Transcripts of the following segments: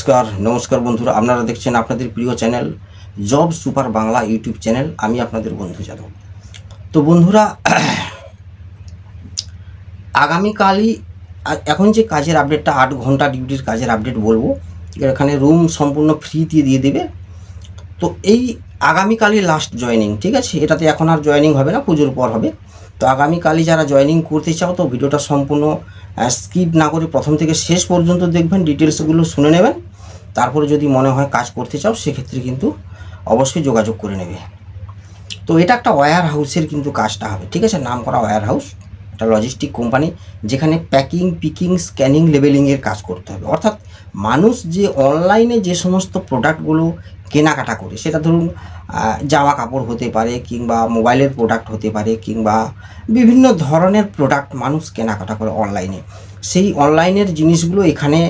নমস্কার নমস্কার বন্ধুরা। আপনারা দেখছেন আপনাদের প্রিয় channel job super Bangla YouTube channel. আমি আপনাদের বন্ধু যাদব। তো বন্ধুরা, আগামীকালই, এখন যে কাজের আপডেটটা আট ঘণ্টা ডিউটির কাজের আপডেট বলব, এখানে রুম সম্পূর্ণ ফ্রি দিয়ে দিয়ে দেবে। তো এই আগামীকালই লাস্ট জয়েনিং ঠিক আছে? এটাতে এখন আর জয়েনিং হবে না, পুজোর পর হবে। তো আগামীকালই যারা জয়েনিং করতে চাও, তো ভিডিওটা সম্পূর্ণ স্কিপ না করে প্রথম থেকে শেষ পর্যন্ত দেখবেন ডিটেলসগুলো শুনে নেবেন। তারপরে যদি মনে হয় কাজ করতে চাও, সেক্ষেত্রে কিন্তু অবশ্যই যোগাযোগ করে নেবে। তো এটা একটা ওয়্যার হাউসের কিন্তু কাজটা হবে, ঠিক আছে? নাম করা ওয়্যার হাউস, একটা লজিস্টিক কোম্পানি যেখানে প্যাকিং পিকিং স্ক্যানিং লেবেলিংয়ের কাজ করতে হবে। অর্থাৎ মানুষ যে অনলাইনে যে সমস্ত প্রোডাক্টগুলো কেনাকাটা করে, সেটা ধরুন জামা কাপড় হতে পারে কিংবা মোবাইলের প্রোডাক্ট হতে পারে কিংবা বিভিন্ন ধরনের প্রোডাক্ট মানুষ কেনাকাটা করে অনলাইনে সেই অনলাইনের জিনিসগুলো এখানে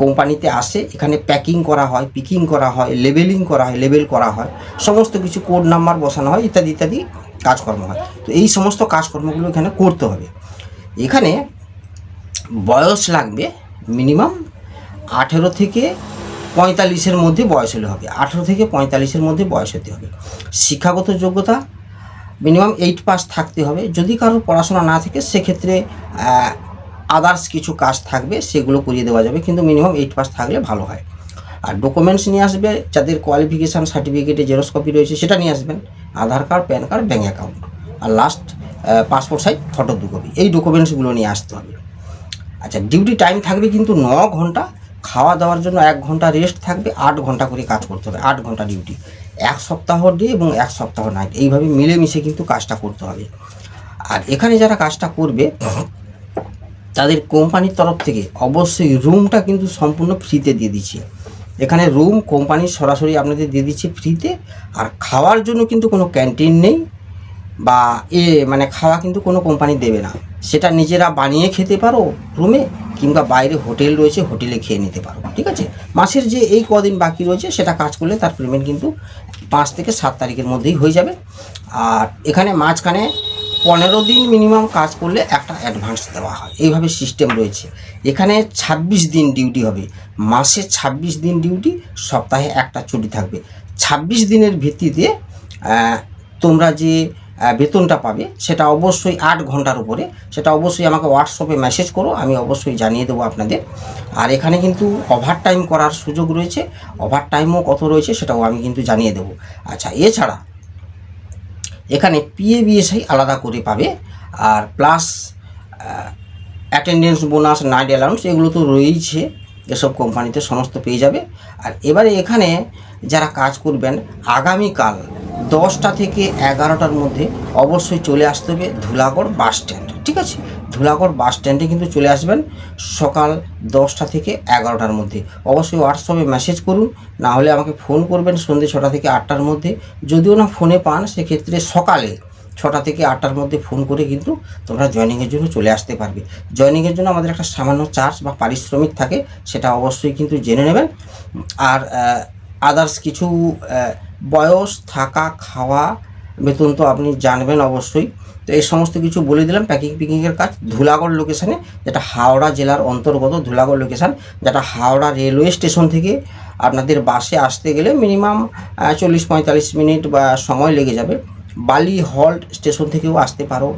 কোম্পানিতে আসে, এখানে প্যাকিং করা হয় পিকিং করা হয় লেবেলিং করা হয় লেবেল করা হয়, সমস্ত কিছু কোড নাম্বার বসানো হয়, ইত্যাদি ইত্যাদি কাজকর্ম হয়। তো এই সমস্ত কাজকর্মগুলো এখানে করতে হবে। এখানে বয়স লাগবে মিনিমাম আঠেরো থেকে পঁয়তাল্লিশের মধ্যে বয়স হলে হবে। আঠেরো থেকে পঁয়তাল্লিশের মধ্যে বয়স হতে হবে। শিক্ষাগত যোগ্যতা মিনিমাম এইট পাস থাকতে হবে। যদি কারোর পড়াশোনা না থাকে, সেক্ষেত্রে আদার্স কিছু কাজ থাকবে, সেগুলো করিয়ে দেওয়া যাবে। কিন্তু মিনিমাম এইট পাস থাকলে ভালো হয়। আর ডকুমেন্টস নিয়ে আসবে, যাদের কোয়ালিফিকেশান সার্টিফিকেটে জেরক্স কপি রয়েছে, সেটা নিয়ে আসবেন। Aadhaar card PAN card bank account আর লাস্ট পাসপোর্ট সাইজ ফটো দু কপি এই ডকুমেন্টসগুলো নিয়ে আসতে হবে। আচ্ছা ডিউটি টাইম থাকবে কিন্তু ন ঘণ্টা। খাওয়া দাওয়ার জন্য এক ঘণ্টা রেস্ট থাকবে, আট ঘণ্টা করে কাজ করতে হবে, আট ঘণ্টা ডিউটি এক সপ্তাহ ডে এবং এক সপ্তাহ নাইট এইভাবে মিলেমিশে কিন্তু কাজটা করতে হবে। আর এখানে যারা কাজটা করবে তাদের কোম্পানির তরফ থেকে অবশ্যই রুমটা কিন্তু সম্পূর্ণ ফ্রিতে দিয়ে দিচ্ছে। এখানে রুম, কোম্পানি সরাসরি আপনাদের দিয়ে দিচ্ছে ফ্রিতে। আর খাওয়ার জন্য কিন্তু কোনো ক্যান্টিন নেই বা এ মানে খাওয়া কিন্তু কোনো কোম্পানি দেবে না। সেটা নিজেরা বানিয়ে খেতে পারো রুমে কিংবা বাইরে হোটেল রয়েছে, হোটেলে খেয়ে নিতে পারো, ঠিক আছে? মাসের যে এই কদিন বাকি রয়েছে, সেটা কাজ করলে তার পেমেন্ট কিন্তু পাঁচ থেকে সাত তারিখের মধ্যেই হয়ে যাবে। আর এখানে মাঝখানে পনেরো দিন মিনিমাম কাজ করলে একটা অ্যাডভান্স দেওয়া হয়। এইভাবে সিস্টেম রয়েছে। এখানে ২৬ দিন ডিউটি হবে। মাসে ২৬ দিন ডিউটি সপ্তাহে একটা ছুটি থাকবে। ২৬ দিনের ভিত্তিতে তোমরা যে বেতনটা পাবে, সেটা অবশ্যই আট ঘণ্টার উপরে, সেটা অবশ্যই আমাকে হোয়াটসঅ্যাপে মেসেজ করো, আমি অবশ্যই জানিয়ে দেবো আপনাদের। আর এখানে কিন্তু ওভার টাইম করার সুযোগ রয়েছে। ওভার টাইমও কত রয়েছে, সেটাও আমি কিন্তু জানিয়ে দেবো। আচ্ছা এছাড়া এখানে পিএ বিএসআই আলাদা করে পাবে। আর plus attendance bonus night allowance এগুলো তো রয়েইছে। এসব কোম্পানিতে সমস্ত পেয়ে যাবে। আর এবারে এখানে যারা কাজ করবেন, আগামীকাল দশটা থেকে এগারোটার মধ্যে অবশ্যই চলে আসতে হবে ধুলাগড় বাস স্ট্যান্ড ঠিক আছে? ধুলাগড় বাস স্ট্যান্ডে কিন্তু চলে আসবেন সকাল দশটা থেকে এগারোটার মধ্যে। অবশ্যই হোয়াটসঅ্যাপে মেসেজ করুন, না হলে আমাকে ফোন করবেন সন্ধ্যে ছটা থেকে আটটার মধ্যে। যদিও না ফোনে পান, সেক্ষেত্রে সকালে ছটা থেকে আটটার মধ্যে ফোন করে কিন্তু তোমরা জয়েনিংয়ের জন্য চলে আসতে পারবে। জয়েনিংয়ের জন্য আমাদের একটা সামান্য চার্জ বা পারিশ্রমিক থাকে, সেটা অবশ্যই কিন্তু জেনে নেবেন। আর আদার্স কিছু বয়স, থাকা, খাওয়া বেতন তো আপনি জানবেন অবশ্যই। তো এই সমস্ত কিছু বলে দিলাম প্যাকিং প্যাকিংয়ের কাজ। ধুলাগড় লোকেশানে যেটা হাওড়া জেলার অন্তর্গত ধুলাগড় লোকেশান যেটা হাওড়া রেলওয়ে স্টেশন থেকে আপনাদের বাসে আসতে গেলে মিনিমাম চল্লিশ পঁয়তাল্লিশ মিনিট বা সময় লেগে যাবে। বালি হল্ট স্টেশন থেকেও আসতে পারো।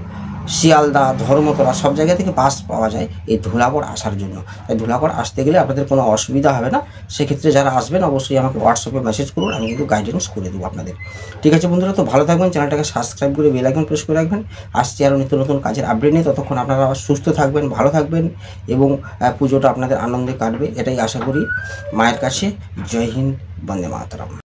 শিয়ালদা, ধর্মতলা সব জায়গা থেকে বাস পাওয়া যায় এই ধুলাগড় আসার জন্য। তাই ধুলাগড় আসতে গেলে আপনাদের কোনো অসুবিধা হবে না। সেক্ষেত্রে যারা আসবেন অবশ্যই আমাকে হোয়াটসঅ্যাপে মেসেজ করুন, আমি কিন্তু গাইডেন্স করে দেবো আপনাদের। ঠিক আছে বন্ধুরা, তো ভালো থাকবেন, চ্যানেলটাকে সাবস্ক্রাইব করে বেল আইকন প্রেস করে রাখবেন। আসছে আরও নিত্য নতুন কাজের আপডেট নিয়ে। ততক্ষণ আপনারা সুস্থ থাকবেন, ভালো থাকবেন এবং পুজোটা আপনাদের আনন্দে কাটবে। এটাই আশা করি। মায়ের কাছে জয় হিন্দ, বন্দে মাতরম।